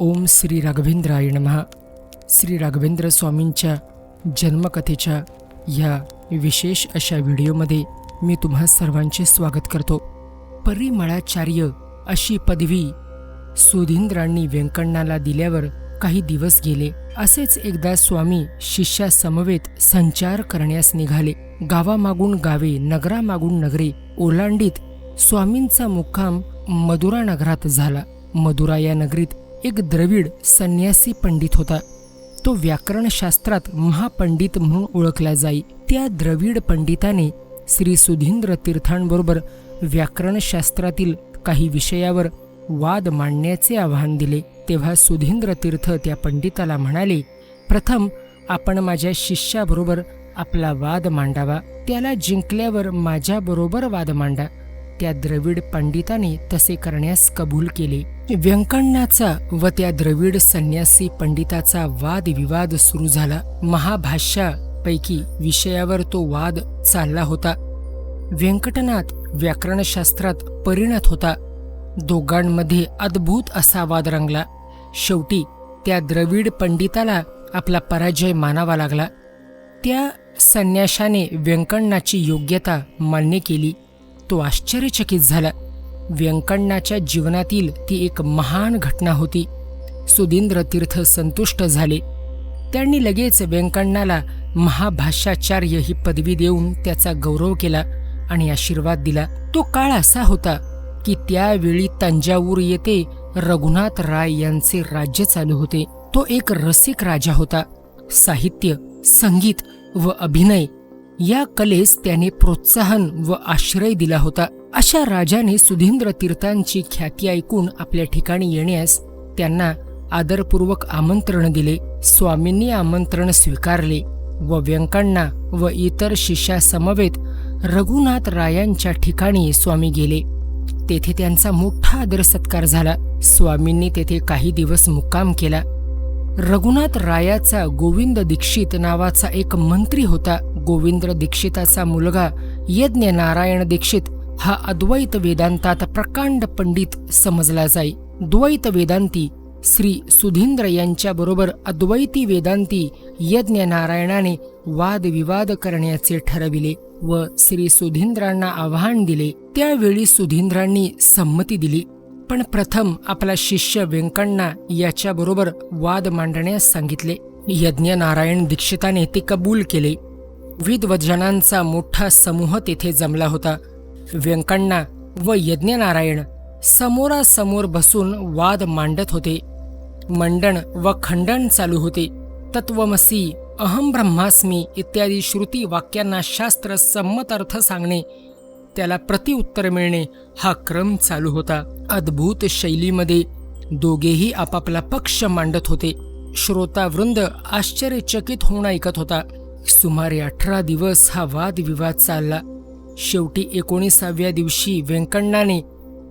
ओम श्री राघवेंद्राय नमहा श्री राघवेंद्र स्वामींच्या जन्मकथेच्या या विशेष अशा व्हिडिओमध्ये मी तुम्हा सर्वांचे स्वागत करतो. परिमळाचार्य अशी पदवी सुधींद्रांनी व्यंकण्णाला दिल्यावर काही दिवस गेले. असेच एकदा स्वामी शिष्यासमवेत संचार करण्यास निघाले. गावामागून गावे नगरामागून नगरे ओलांडीत स्वामींचा मुक्काम मदुरा नगरात झाला. मदुरा या नगरीत एक द्रविड संन्यासी पंडित होता. तो व्याकरणशास्त्रात महापंडित म्हणून ओळखला जाई. त्या द्रविड पंडिताने श्री सुधींद्र तीर्थांबरोबर व्याकरणशास्त्रातील काही विषयावर वाद मांडण्याचे आव्हान दिले. तेव्हा सुधींद्र तीर्थ त्या पंडिताला म्हणाले प्रथम आपण माझ्या शिष्याबरोबर आपला वाद मांडावा. त्याला जिंकल्यावर माझ्याबरोबर वाद मांडा. त्या द्रविड पंडिताने तसे करण्यास कबूल केले. व्यंकण्णाचा व त्या द्रविड संन्यासी पंडिताचा वादविवाद सुरू झाला. महाभाष्यापैकी विषयावर तो वाद चालला होता. व्यंकटनाथ व्याकरणशास्त्रात परिणत होता. दोघांमध्ये अद्भुत असा वाद रंगला. शेवटी त्या द्रविड पंडिताला आपला पराजय मानावा लागला. त्या संन्याशाने व्यंकण्णाची योग्यता मान्य केली. तो आश्चर्यचकित झाला. व्यंकण्णाच्या जीवनातील ती एक महान घटना होती. सुधींद्र तीर्थ संतुष्ट झाले. त्यांनी लगेच व्यंकण्णाला महाभाष्याचार्य ही पदवी देऊन त्याचा गौरव केला आणि आशीर्वाद दिला. तो काळ असा होता की त्यावेळी तंजावूर येथे रघुनाथ राय यांचे राज्य चालू होते. तो एक रसिक राजा होता. साहित्य संगीत व अभिनय या कलेस त्याने प्रोत्साहन व आश्रय दिला होता. अशा राजाने सुधींद्र तीर्थांची ख्याती ऐकून आपल्या ठिकाणी येण्यास त्यांना आदरपूर्वक आमंत्रण दिले. स्वामींनी आमंत्रण स्वीकारले व व्यंकण्णा व इतर शिष्यासमवेत रघुनाथ रायांच्या ठिकाणी स्वामी गेले. तेथे त्यांचा मोठा आदर सत्कार झाला. स्वामींनी तेथे काही दिवस मुक्काम केला. रघुनाथ रायाचा गोविंद दीक्षित नावाचा एक मंत्री होता. गोविंद दीक्षिताचा मुलगा यज्ञ नारायण दीक्षित हा अद्वैत वेदांतात प्रकांड पंडित समजला जाई. द्वैत वेदांती श्री सुधींद्र यांच्याबरोबर अद्वैती वेदांती यज्ञ नारायणाने वादविवाद करण्याचे ठरविले व श्री सुधींद्रांना आव्हान दिले. त्यावेळी सुधींद्रांनी संमती दिली. पण प्रथम आपला शिष्य व्यंकण्णा याच्याबरोबर वाद मांडण्यास सांगितले. यज्ञ नारायण दीक्षिताने ते कबूल केले. विद्वज्जनांचा मोठा समूह तेथे जमला होता. व्यंकण्णा व यज्ञनारायण समोरासमोर बसून वाद मांडत होते. मंडण व खंडन चालू होते. तत्वमसी अहम ब्रह्मास्मी इत्यादी श्रुती वाक्यांना शास्त्र संमत अर्थ सांगणे त्याला प्रतिउत्तर मिळणे हा क्रम चालू होता. अद्भुत शैलीमध्ये दोघेही आपापला पक्ष मांडत होते. श्रोतावृंद आश्चर्यचकित होऊन ऐकत होता. सुमारे अठरा दिवस हा वादविवाद चालला. शेवटी एकोणीसाव्या दिवशी व्यंकण्णाने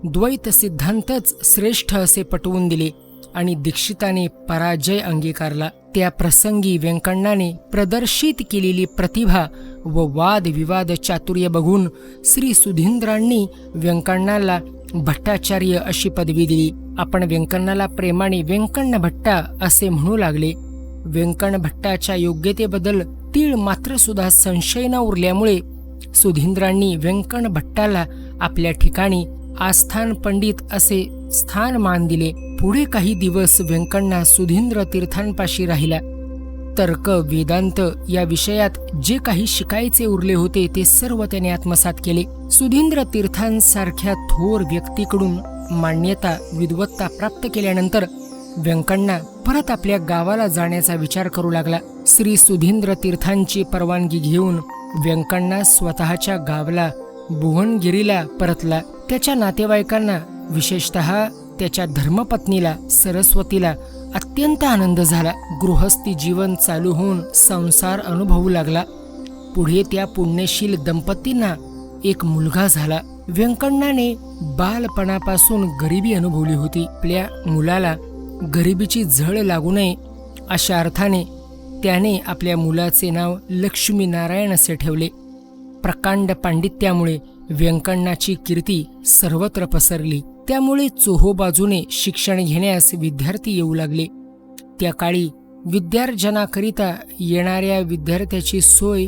द्वैत सिद्धांतच श्रेष्ठ असे पटवून दिले आणि दीक्षिताने पराजय अंगीकारला. त्या प्रसंगी व्यंकण्णाने प्रदर्शित केलेली प्रतिभा व वादविवाद चातुर्य बघून श्री सुधींद्रांनी व्यंकण्णाला भट्टाचार्य अशी पदवी दिली. आपण व्यंकण्णाला प्रेमाने व्यंकण्ण भट्टा असे म्हणू लागले. व्यंकण भट्टाच्या योग्यतेबद्दल तीळ मात्र सुद्धा संशय न उरल्यामुळे सुधींद्रांनी व्यंकण भट्टाला आपल्या ठिकाणी आस्थान पंडित असे स्थान मान दिले. पुढे काही दिवस व्यंकण्णा सुधींद्र तीर्थांपाशी राहिला. तर्क वेदांत या विषयात जे काही शिकायचे उरले होते ते सर्व त्याने आत्मसात केले. सुधींद्र तीर्थांसारख्या थोर व्यक्तीकडून मान्यता विद्वत्ता प्राप्त केल्यानंतर व्यंकण्णा परत आपल्या गावाला जाण्याचा विचार करू लागला. श्री सुधींद्र तीर्थांची परवानगी घेऊन व्यंकण्णा स्वतःच्या गावला भुवनगिरीला परतला. त्याच्या नातेवाईकांना विशेषत त्याच्या धर्मपत्नीला सरस्वतीला अत्यंत आनंद झाला. गृहस्थी जीवन चालू होऊन संसार अनुभवू लागला. पुढे त्या पुण्यशील दंपतींना एक मुलगा झाला. व्यंकण्णाने बालपणापासून गरिबी अनुभवली होती. आपल्या मुलाला गरिबीची झळ लागू नये अशा अर्थाने त्याने आपल्या मुलाचे नाव लक्ष्मीनारायण असे ठेवले. प्रकांड पांडित्यामुळे व्यंकण्णाची कीर्ती सर्वत्र पसरली. त्यामुळे चोहोबाजूने शिक्षण घेण्यास विद्यार्थी येऊ लागले. त्या काळी विद्यार्जनाकरिता येणाऱ्या विद्यार्थ्याची सोय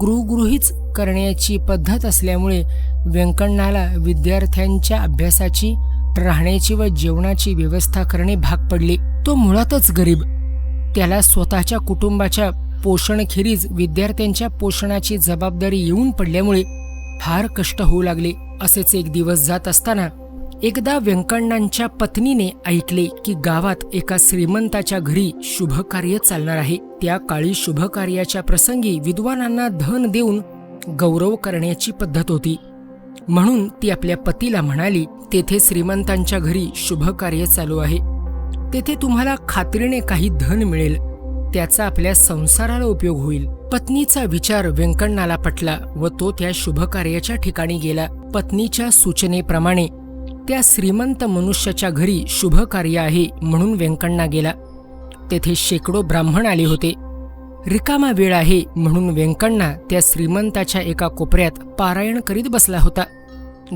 गृहगृहीच करण्याची पद्धत असल्यामुळे व्यंकण्णाला विद्यार्थ्यांच्या अभ्यासाची राहण्याची व जेवणाची व्यवस्था करणे भाग पडले. तो मुळातच गरीब त्याला स्वतःच्या कुटुंबाच्या पोषणखेरीज विद्यार्थ्यांच्या पोषणाची जबाबदारी येऊन पडल्यामुळे फार कष्ट होऊ लागले. असेच एक दिवस जात असताना एकदा व्यंकण्णांच्या पत्नीने ऐकले की गावात एका श्रीमंताच्या घरी शुभकार्य चालणार आहे. त्या काळी शुभकार्याच्या प्रसंगी विद्वानांना धन देऊन गौरव करण्याची पद्धत होती. म्हणून ती आपल्या पतीला म्हणाली तेथे श्रीमंतांच्या घरी शुभकार्य चालू आहे. तेथे तुम्हाला खात्रीने काही धन मिळेल. त्याचा आपल्या संसाराला उपयोग होईल. पत्नीचा विचार व्यंकण्णाला पटला व तो त्या शुभ कार्याच्या ठिकाणी गेला. पत्नीच्या सूचनेप्रमाणे त्या श्रीमंत मनुष्याच्या घरी शुभ कार्य आहे म्हणून व्यंकण्णा गेला. तेथे शेकडो ब्राह्मण आले होते. रिकामा वेळ आहे म्हणून व्यंकण्णा त्या श्रीमंताच्या एका कोपऱ्यात पारायण करीत बसला होता.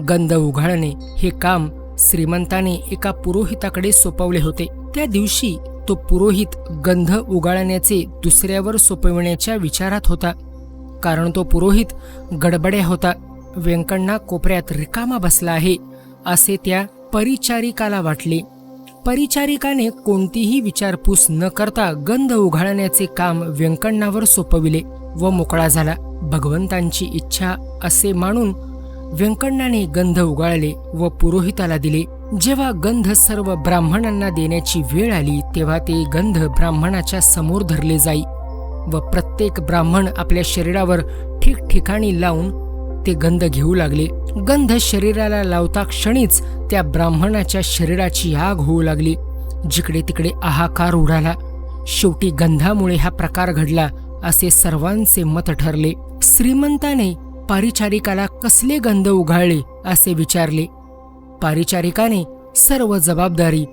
गंध उघाळणे हे काम श्रीमंताने एका पुरोहिताकडे सोपवले होते. त्या दिवशी तो पुरोहित गंध उगाळण्याचे दुसऱ्यावर सोपविण्याच्या विचारात होता. कारण तो पुरोहित गडबड्या होता. व्यंकण्णा कोपऱ्यात रिकामा बसला आहे असे त्या परिचारिकाला वाटले. परिचारिकाने कोणतीही विचारपूस न करता गंध उघाळण्याचे काम व्यंकण्णावर सोपविले व मोकळा झाला. भगवंतांची इच्छा असे मानून व्यंकण्णाने गंध उगाळले व पुरोहिताला दिले. जेव्हा गंध सर्व ब्राह्मणांना देण्याची वेळ आली तेव्हा ते गंध ब्राह्मणाच्या समोर धरले जाई व प्रत्येक ब्राह्मण आपल्या शरीरावर ठिकठिकाणी लावून ते गंध घेऊ लागले. गंध शरीराला लावता क्षणीच त्या ब्राह्मणाच्या शरीराची आग होऊ लागली. जिकडे तिकडे आहाकार उडाला. शेवटी गंधामुळे हा प्रकार घडला असे सर्वांचे मत ठरले. श्रीमंताने पारिचारिकाला कसले गंध उघाळले असे विचारले. पारिचारिकाने सर्व जबाबदारी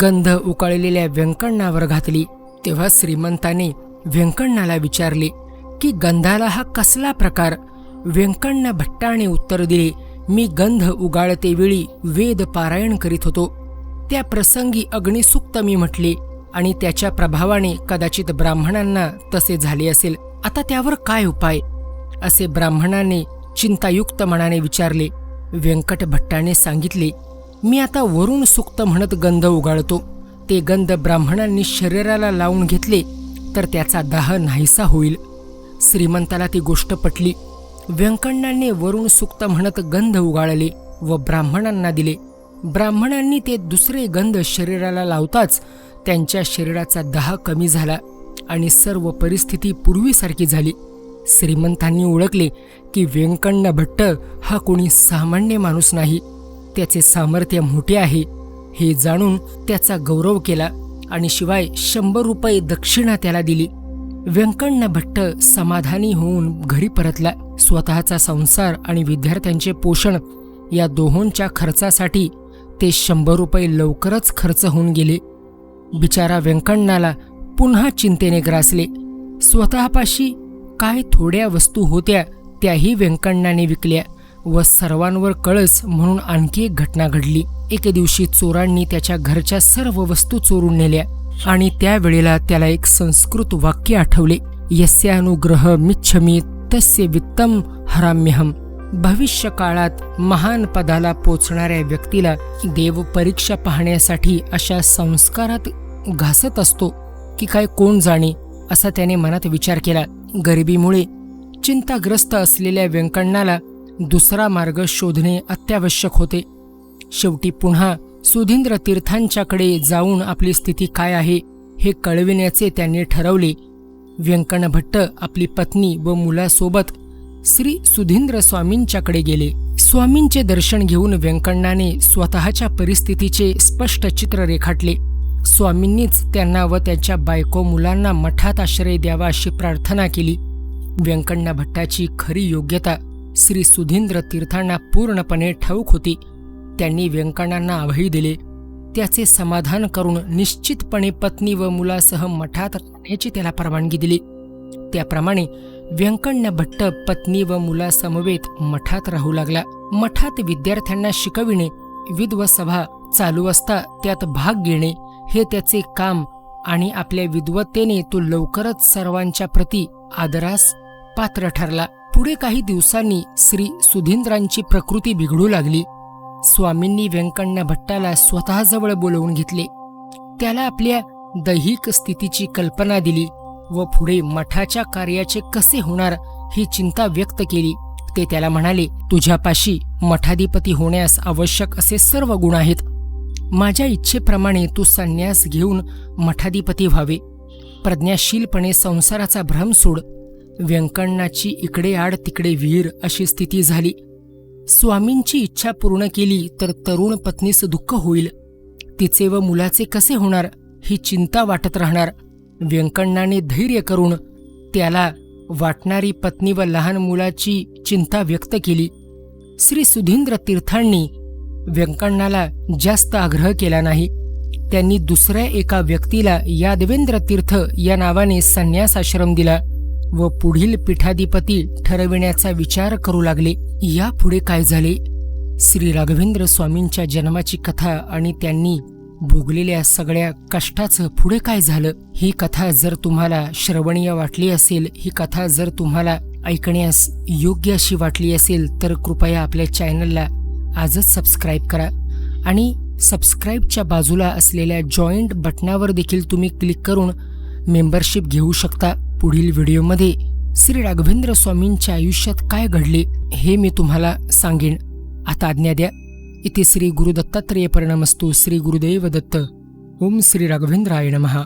गंध उकळलेल्या व्यंकण्णावर घातली. तेव्हा श्रीमंताने व्यंकण्णाला विचारले की गंधाला हा कसला प्रकार? व्यंकण्ण भट्टाने उत्तर दिले मी गंध उगाळते वेळी वेद पारायण करीत होतो. त्या प्रसंगी अग्निसुक्त मी म्हटले आणि त्याच्या प्रभावाने कदाचित ब्राह्मणांना तसे झाले असेल. आता त्यावर काय उपाय? असे ब्राह्मणाने चिंतायुक्त मनाने विचारले. व्यंकट भट्टाने सांगितले मी आता वरुण सुक्त म्हणत गंध उगाळतो. ते गंध ब्राह्मणांनी शरीराला लावून घेतले तर त्याचा दाह नाहीसा होईल. श्रीमंताला ती गोष्ट पटली. व्यंकण्णांनी वरुण सुक्त म्हणत गंध उगाळले व ब्राह्मणांना दिले. ब्राह्मणांनी ते दुसरे गंध शरीराला लावताच त्यांच्या शरीराचा दाह कमी झाला आणि सर्व परिस्थिती पूर्वीसारखी झाली. श्रीमंतांनी ओळखले की व्यंकण्ण भट्ट हा कोणी सामान्य माणूस नाही. त्याचे सामर्थ्य मोठे आहे. हे जाणून त्याचा गौरव केला आणि शिवाय शंभर रुपये दक्षिणा त्याला दिली. व्यंकण्ण भट्ट समाधानी होऊन घरी परतला. स्वतःचा संसार आणि विद्यार्थ्यांचे पोषण या दोहोंच्या खर्चासाठी ते शंभर रुपये लवकरच खर्च होऊन गेले. बिचारा व्यंकण्णाला पुन्हा चिंतेने ग्रासले. स्वतःपाशी काय थोड्या वस्तू होत्या त्याही व्यंकण्णाने विकल्या व सर्वांवर कळस म्हणून आणखी एक घटना घडली. एके दिवशी चोरांनी त्याच्या घरच्या सर्व वस्तू चोरून नेल्या आणि त्यावेळेला त्याला एक संस्कृत वाक्य आठवले. यस्यानुग्रह मिच्छमी तस्य वित्तम हराम्यहम. भविष्य काळात महान पदाला पोचणाऱ्या व्यक्तीला देव परीक्षा पाहण्यासाठी अशा संस्कारात घासत असतो की काय कोण जाणे असा त्याने मनात विचार केला. गरिबीमुळे चिंताग्रस्त असलेल्या व्यंकण्णाला दुसरा मार्ग शोधणे अत्यावश्यक होते. शेवटी पुन्हा सुधींद्र तीर्थांच्याकडे जाऊन आपली स्थिती काय आहे हे कळविण्याचे त्यांनी ठरवले. व्यंकण भट्ट आपली पत्नी व मुलासोबत श्री सुधींद्र स्वामींच्याकडे गेले. स्वामींचे दर्शन घेऊन व्यंकण्णाने स्वतःच्या परिस्थितीचे स्पष्ट चित्र रेखाटले स्वामींनीच त्यांना व त्यांच्या बायको मुलांना मठात आश्रय द्यावा अशी प्रार्थना केली. व्यंकण्णा भट्टाची खरी योग्यता श्री सुधींद्र तीर्थांना पूर्णपणे ठाऊक होती. त्यांनी व्यंकण्णांना अभय दिले. त्याचे समाधान करून निश्चितपणे पत्नी व मुलासह मठात राहण्याची त्याला परवानगी दिली. त्याप्रमाणे व्यंकण्य भट्ट पत्नी व मुलासमवेत मठात राहू लागला. मठात विद्यार्थ्यांना शिकविणे विधव सभा चालू असता त्यात भाग घेणे हे त्याचे काम आणि आपल्या विद्वत्तेने तो लवकरच सर्वांच्या प्रती आदरास पात्र ठरला. पुढे काही दिवसांनी श्री सुधींद्रांची प्रकृती बिघडू लागली. स्वामींनी व्यंकण्णा भट्टाला स्वतःजवळ बोलवून घेतले. त्याला आपल्या दैहिक स्थितीची कल्पना दिली व पुढे मठाच्या कार्याचे कसे होणार ही चिंता व्यक्त केली. ते त्याला म्हणाले तुझ्यापाशी मठाधिपती होण्यास आवश्यक असे सर्व गुण आहेत. माझ्या इच्छेप्रमाणे तू संन्यास घेऊन मठाधिपती व्हावे. प्रज्ञाशीलपणे संसाराचा भ्रम सोड. व्यंकण्णाची इकडे आड तिकडे विहीर अशी स्थिती झाली. स्वामींची इच्छा पूर्ण केली तर तरुण पत्नीस दुःख होईल. तिचे व मुलाचे कसे होणार ही चिंता वाटत राहणार. व्यंकण्णाने धैर्य करून त्याला वाटणारी पत्नी व लहान मुलाची चिंता व्यक्त केली. श्री सुधींद्र तीर्थांनी व्यंकण्णाला जास्त आग्रह केला नाही. त्यांनी दुसऱ्या एका व्यक्तीला यादवेंद्र तीर्थ या नावाने संन्यास आश्रम दिला व पुढील पीठाधिपती ठरविण्याचा विचार करू लागले. यापुढे काय झाले? श्री राघवेंद्र स्वामींच्या जन्माची कथा आणि त्यांनी भोगलेल्या सगळ्या कष्टाचं पुढे काय झालं? ही कथा जर तुम्हाला श्रवणीय वाटली असेल ही कथा जर तुम्हाला ऐकण्यास योग्य अशी वाटली असेल तर कृपया आपल्या चॅनलला आजच सबस्क्राईब करा. आणि सबस्क्राईबच्या बाजूला असलेल्या जॉईंट बटनावर देखील तुम्ही क्लिक करून मेंबरशिप घेऊ शकता पुढील व्हिडिओमध्ये श्री राघवेंद्र स्वामींच्या आयुष्यात काय घडले हे मी तुम्हाला सांगेन. आता आज्ञा द्या. इथे श्री गुरुदत्तात्रेय परिणमस्तू श्री गुरुदेव दत्त ओम श्री राघवेंद्राय नमहा